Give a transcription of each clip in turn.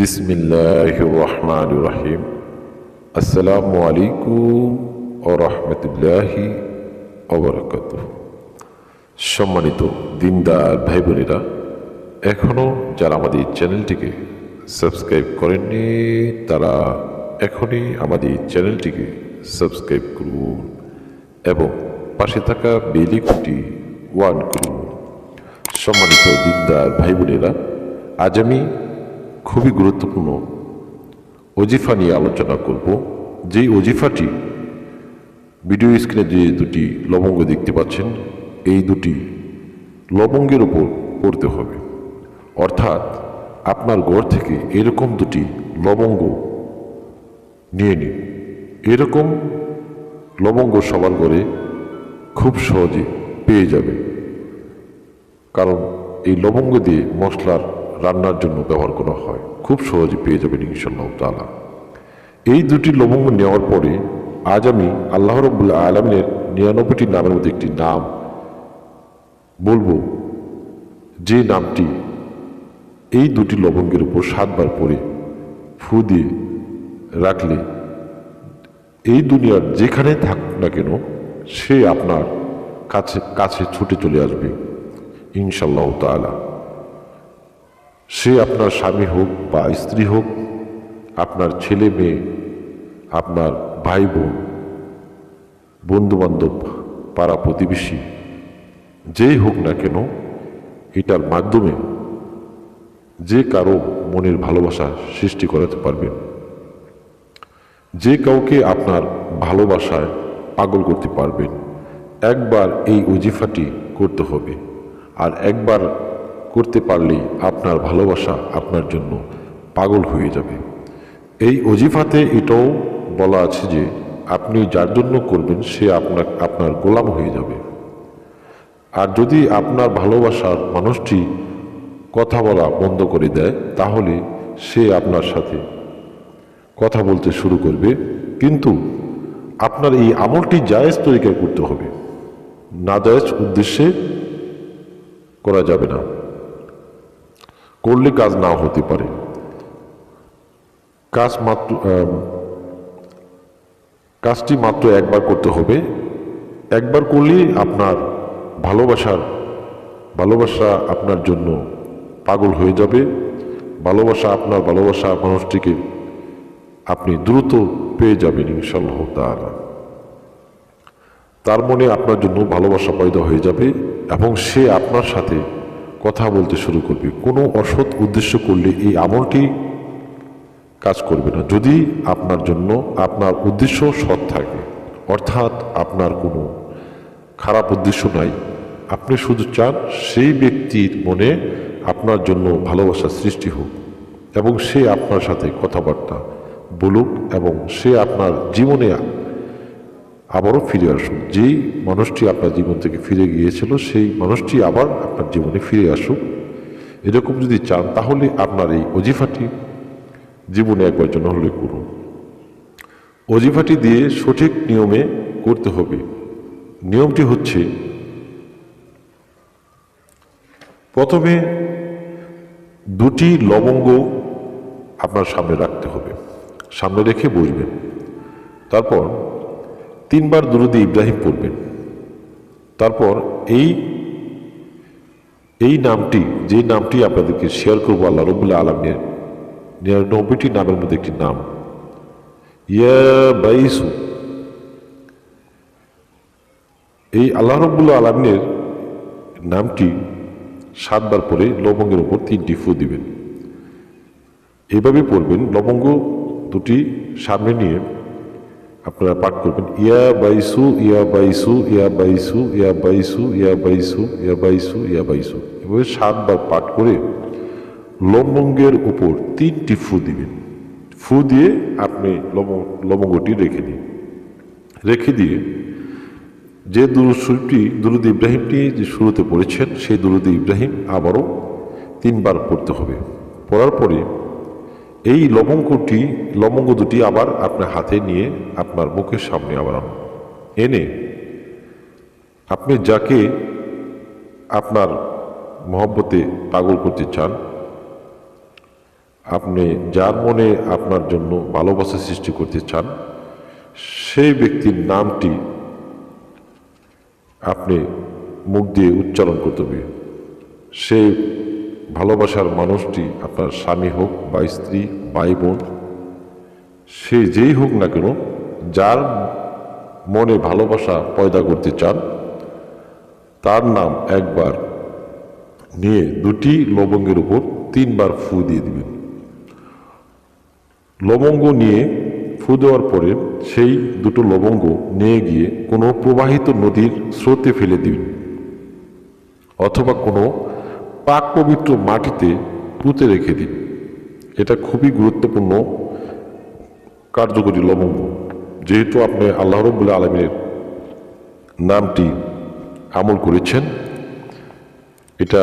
বিসমিল্লাহ রহমান রহিম আসসালামু আলাইকুম ও রহমতুল্লাহি অবরাকাত সম্মানিত দিনদার ভাই বোনেরা এখনও যারা আমাদের চ্যানেলটিকে সাবস্ক্রাইব করেননি, তারা এখনই আমাদের চ্যানেলটিকে সাবস্ক্রাইব করুন এবং পাশে থাকা বেলিকুটি ওয়ান করুন। সম্মানিত দিনদার ভাই বোনেরা আজ আমি খুবই গুরুত্বপূর্ণ অজিফা নিয়ে আলোচনা করব। যেই অজিফাটি ভিডিও স্ক্রিনে যে দুটি লবঙ্গ দেখতে পাচ্ছেন, এই দুটি লবঙ্গের উপর পড়তে হবে। অর্থাৎ আপনার ঘর থেকে এরকম দুটি লবঙ্গ নিয়ে নিন। এরকম লবঙ্গ সবার ঘরে খুব সহজে পেয়ে যাবে। কারণ এই লবঙ্গ দিয়ে মশলার রান্নার জন্য ব্যবহার করা হয়। খুব সহজে পেয়ে যাবেন ইনশাল্লাহ তালা এই দুটি লবঙ্গ নেওয়ার পরে আজ আমি আল্লাহ রবুল্লা আলমিনের নিরানব্বইটি নামের মধ্যে একটি নাম বলব। যে নামটি এই দুটি লবঙ্গের উপর সাতবার পরে ফু দিয়ে রাখলে এই দুনিয়ার যেখানে থাকুক না কেন সে আপনার কাছে কাছে ছুটে চলে আসবে ইনশাল্লাহ তালা সে আপনার স্বামী হোক বা স্ত্রী হোক, আপনার ছেলে মেয়ে, আপনার ভাই বোন, বন্ধুবান্ধব, পাড়া প্রতিবেশী, যেই হোক না কেন, এটার মাধ্যমে যে কারও মনের ভালোবাসা সৃষ্টি করাতে পারবেন। যে কাউকে আপনার ভালোবাসায় পাগল করতে পারবেন। একবার এই উজিফাটি করতে হবে। আর একবার করতে পারলেই আপনার ভালোবাসা আপনার জন্য পাগল হয়ে যাবে। এই অজিফাতে এটাও বলা আছে যে, আপনি যার জন্য করবেন সে আপনার আপনার গোলাম হয়ে যাবে। আর যদি আপনার ভালোবাসার মানুষটি কথা বলা বন্ধ করে দেয়, তাহলে সে আপনার সাথে কথা বলতে শুরু করবে। কিন্তু আপনার এই আমলটি জায়েজ তরিকায় করতে হবে। না জায়েজ উদ্দেশ্যে করা যাবে না। করলে কাজ নাও হতে পারে। কাজ মাত্র কাজটি মাত্র একবার করতে হবে। একবার করলেই আপনার ভালোবাসার, ভালোবাসা আপনার জন্য পাগল হয়ে যাবে। ভালোবাসা আপনার, ভালোবাসা মানুষটিকে আপনি দ্রুত পেয়ে যাবেন ইনশাল্লাহ তাআলা। তার মনে আপনার জন্য ভালোবাসা পয়দা হয়ে যাবে এবং সে আপনার সাথে কথা বলতে শুরু করবে। কোনো অসৎ উদ্দেশ্য করলে এই আমলটি কাজ করবে না। যদি আপনার জন্য আপনার উদ্দেশ্য সৎ থাকে, অর্থাৎ আপনার কোনো খারাপ উদ্দেশ্য নাই, আপনি শুধু চান সেই ব্যক্তির মনে আপনার জন্য ভালোবাসা সৃষ্টি হোক এবং সে আপনার সাথে কথাবার্তা বলুক এবং সে আপনার জীবনে আবারও ফিরে আসুক যেই মানুষটি আপনার জীবন থেকে ফিরে গিয়েছিল, সেই মানুষটি আবার আপনার জীবনে ফিরে আসুক। এরকম যদি চান, তাহলে আপনার এই অজিফাটি জীবনে একবার জন্য হলে করুন। অজিফাটি দিয়ে সঠিক নিয়মে করতে হবে। নিয়মটি হচ্ছে, প্রথমে দুটি লবঙ্গ আপনার সামনে রাখতে হবে। সামনে রেখে বসবেন। তারপর তিনবার দুরুদে ইব্রাহিম পড়বেন। তারপর এই এই নামটি, যে নামটি আপনাদেরকে শেয়ার করব আল্লাহ রবুল্লাহ আলমের নিরানব্বইটি নামের মধ্যে একটি নাম। ইয়া বাইসু, এই আল্লাহ রব্বুল্লাহ আলমের নামটি সাতবার পরে লবঙ্গের উপর তিনটি ফু দিবেন। এভাবে পড়বেন, লবঙ্গ দুটি সামনে নিয়ে আপনারা পাঠ করবেন। ইয়া বাইসু ইয়া বাইসু ইয়া বাইসু ইয়া বাইসু ইয়া বাইসু ইয়া বাইসু ইয়া বাইসু। এভাবে সাতবার পাঠ করে লবঙ্গের উপর তিনটি ফু দিবেন। ফু দিয়ে আপনি লবঙ্গ লবঙ্গটি রেখে দিন। রেখে দিয়ে যে দুরুদটি দুরুদ ইব্রাহিমটি যে শুরুতে পড়েছেন, সেই দুরুদ ইব্রাহিম আবারও তিনবার পড়তে হবে। পড়ার পরে এই লবঙ্গটি, লবঙ্গ দুটি আবার আপনার হাতে নিয়ে আপনার মুখের সামনে আবার। এনে আপনি যাকে আপনার মহব্বতে পাগল করতে চান, আপনি যার মনে আপনার জন্য ভালোবাসা সৃষ্টি করতে চান, সেই ব্যক্তির নামটি আপনি মুখ দিয়ে উচ্চারণ করতে হবে সেই ভালোবাসার মানুষটি আপনার স্বামী হোক বা স্ত্রী, ভাই বোন, সে যেই হোক না কেন, যার মনে ভালোবাসা পয়দা করতে চান, তার নাম একবার নিয়ে দুটি লবঙ্গের উপর তিনবার ফু দিয়ে দিবেন। লবঙ্গ নিয়ে ফু দেওয়ার পরে সেই দুটো লবঙ্গ নিয়ে গিয়ে কোনো প্রবাহিত নদীর স্রোতে ফেলে দিবেন, অথবা কোনো পাক পবিত্র মাটিতে পুঁতে রেখে দিন। এটা খুবই গুরুত্বপূর্ণ কার্যকরী লবঙ্গ যেহেতু আপনি আল্লাহ রব্বুল্লাহ আলমীর নামটি আমল করেছেন, এটা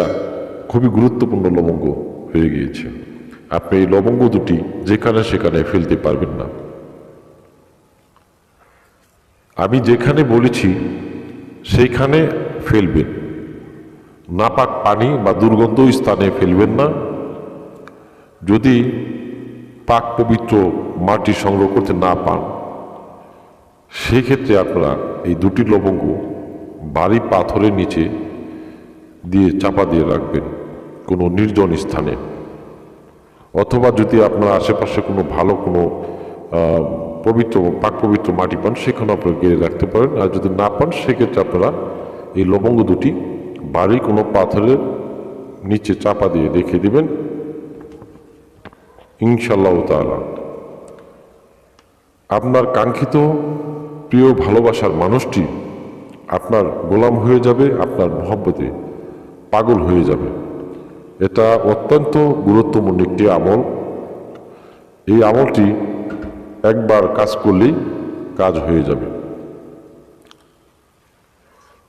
খুবই গুরুত্বপূর্ণ লবঙ্গ হয়ে গিয়েছে। আপনি এই লবঙ্গ দুটি যেখানে সেখানে ফেলতে পারবেন না। আমি যেখানে বলেছি, সেইখানে ফেলবেন। নাপাক পানি বা দুর্গন্ধ স্থানে ফেলবেন না। যদি পাক পবিত্র মাটি সংগ্রহ করতে না পান, সেক্ষেত্রে আপনারা এই দুটি লবঙ্গ বাড়ি পাথরের নিচে দিয়ে চাপা দিয়ে রাখবেন কোনো নির্জন স্থানে। অথবা যদি আপনার আশেপাশে কোনো ভালো কোনো পবিত্র, পাক পবিত্র মাটি পান সেখানে আপনারা গেড়ে রাখতে পারেন। আর যদি না পান, সেক্ষেত্রে আপনারা এই লবঙ্গ দুটি বাড়ি কোনো পাথরের নিচে চাপা দিয়ে রেখে দিবেন। ইনশাল্লাহ তাআলা। আপনার কাঙ্ক্ষিত প্রিয় ভালোবাসার মানুষটি আপনার গোলাম হয়ে যাবে, আপনার মহব্বতে পাগল হয়ে যাবে। এটা অত্যন্ত গুরুত্বপূর্ণ একটি আমল। এই আমলটি একবার কাজ করলেই কাজ হয়ে যাবে।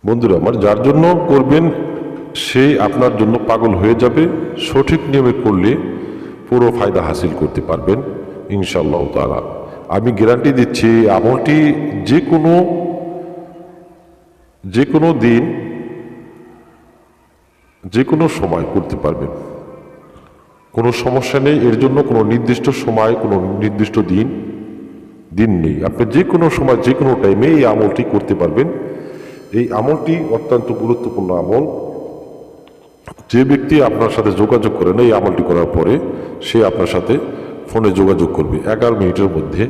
বন্ধুরা আমার যার জন্য করবেন, সে আপনার জন্য পাগল হয়ে যাবে। সঠিক নিয়মে করলে পুরো ফায়দা হাসিল করতে পারবেন ইনশাল্লাহ তারা আমি গ্যারান্টি দিচ্ছি, আমলটি যে কোনো যে কোনো দিন, যে কোনো সময় করতে পারবেন। কোনো সমস্যা নেই, এর জন্য কোনো নির্দিষ্ট সময়, কোনো নির্দিষ্ট দিন দিন নেই। আপনি যে কোনো সময়, যে কোনো টাইমে এই আমলটি করতে পারবেন। এই আমলটি অত্যন্ত গুরুত্বপূর্ণ আমল। যে ব্যক্তি আপনার সাথে যোগাযোগ করেন, এই আমলটি করার পরে সে আপনার সাথে ফোনে যোগাযোগ করবে। এগারো মিনিটের মধ্যে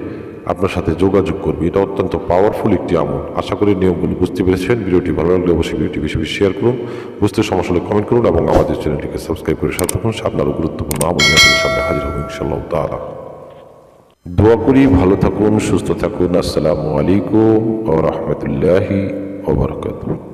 আপনার সাথে যোগাযোগ করবে। এটা অত্যন্ত পাওয়ারফুল একটি আমল। আশা করি নিয়মগুলি বুঝতে পেরেছেন। ভিডিওটি ভালো লাগলে অবশ্যই ভিডিওটি বেশি বেশি শেয়ার করুন। বুঝতে সমস্যা হলে কমেন্ট করুন এবং আমাদের চ্যানেলটিকে সাবস্ক্রাইব করে সাথে থাকুন। আপনারও গুরুত্বপূর্ণ আমল আপনাদের সামনে হাজির হব ইনশাল্লাহ তাআলা। দোয়া করি, ভালো থাকুন, সুস্থ থাকুন। আসসালামু আলাইকুম ও রহমতুল্লাহি وبركاته.